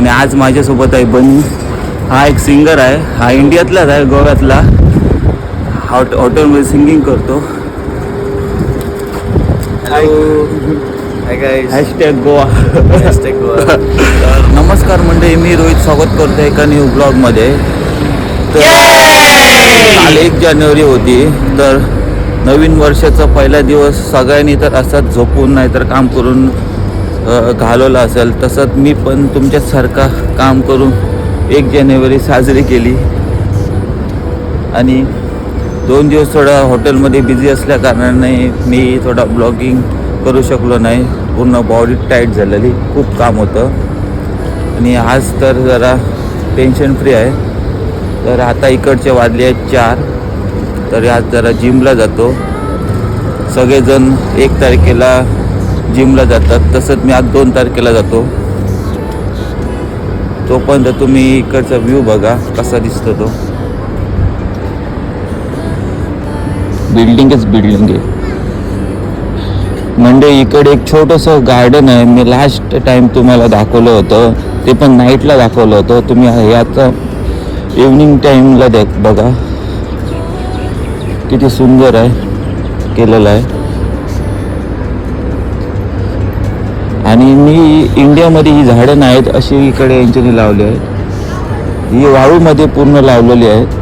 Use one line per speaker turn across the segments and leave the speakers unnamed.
आणि आज माझ्यासोबत आहे बनी. हा एक सिंगर आहे. हा इंडियातलाच आहे गोव्यातला. हॉट हॉटेलमध्ये सिंगिंग करतो. हॅशटॅग गोवा
हॅशटॅग गोवा
नमस्कार मंडळी मी रोहित स्वागत करतो एका न्यू ब्लॉगमध्ये तर काल एक जानेवारी होती. तर नवीन वर्षाचा पहिला दिवस सगळ्यांनी तर असाच झोपून नाही तर काम करून घालवला असेल. तसंच मी पण तुमच्यासारखा काम करून एक जानेवारी साजरी केली. आणि दोन दिवस थोडा हॉटेलमध्ये बिझी असल्या कारणाने मी थोडा ब्लॉगिंग करू शकलो नाही. पूर्ण बॉडी टाईट झालेली. खूप काम होतं. आणि आज तर जरा टेन्शन फ्री आहे. तर आता इकडचे वाजले आहेत चार. तर आज जरा जिमला जातो. सगळेजण एक तारखेला जिमला जातात. तसंच मी आज दोन तारखेला जातो. तोपर्यंत तुम्ही इकडचा व्ह्यू बघा कसा दिसतो तो. बिल्डिंगच बिल्डिंग आहे. म्हणजे इकडे एक छोटंसं गार्डन आहे. मी लास्ट टाइम तुम्हाला दाखवलं होतं. ते पण नाईटला दाखवलं होतं. तुम्ही याचा इव्हनिंग टाईमला देख बघा. किती सुंदर आहे. केलेलं आहे. आणि मी इंडियामध्ये ही झाडं नाहीत अशी इकडे यांच्यानी लावली आहेत. ही वाळूमध्ये पूर्ण लावलेली आहेत.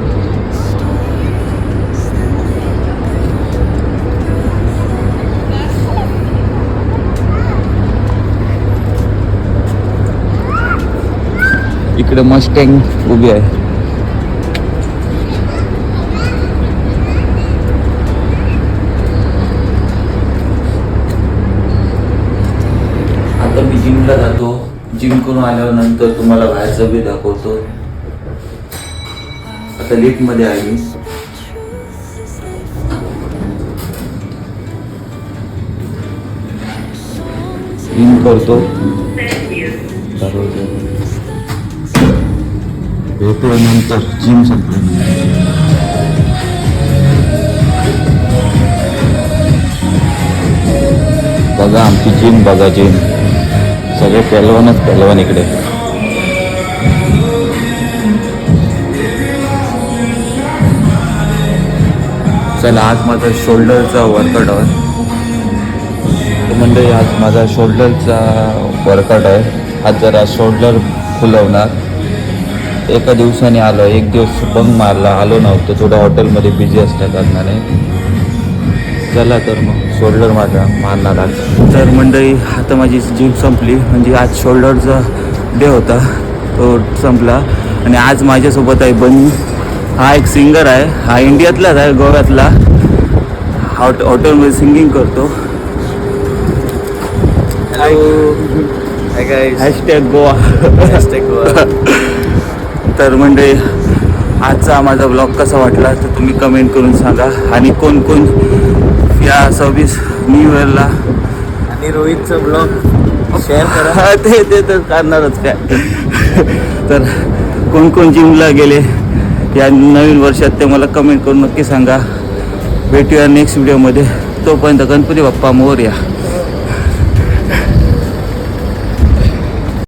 इकडे मस्टँग उभी आहे आता मी जिमला जातो. जिम करून आल्यानंतर तुम्हाला बाहेरचं बी दाखवतो. आता लिफ्टमध्ये आहे जिम करतो. भेटू नंतर जिम संपल्यानंतर बघा आमची जिम बघा जिम. सगळे पहलवानच पहलवान इकडे. चला आज माझा शोल्डरचा वर्कआउट आहे. म्हणजे आज माझा शोल्डरचा वर्कआउट आहे. आज जरा शोल्डर फुलवणार. एका दिवसाने आलो एक दिवस बंग मारला. आलो नव्हतं थोडं हॉटेलमध्ये बिझी असल्या कारणाने चला तर मग. शोल्डर माझा मारणार आज तर मंडळी आता माझी जिम संपली. म्हणजे आज शोल्डरचा डे होता. तो संपला. आणि आज माझ्यासोबत आहे बनी. हा एक सिंगर आहे. हा इंडियातलाच आहे गोव्यातला. हॉट हॉटेलमध्ये सिंगिंग करतो. हॅशटॅग गोवा
हॅशटॅग गोवा
तर म्हणजे आजचा माझा ब्लॉग कसा वाटला? तर तुम्ही कमेंट करून सांगा. आणि कोण कोण सव्वीस न्यू इयरला
आणि रोहितचं ब्लॉग शेअर करा.
ते ते तर करणारच काय. तर कोण कोण जिमला गेले या नवीन वर्षात ते मला कमेंट करून नक्की सांगा. भेटूया नेक्स्ट व्हिडिओमध्ये तोपर्यंत गणपती बाप्पा मोरया.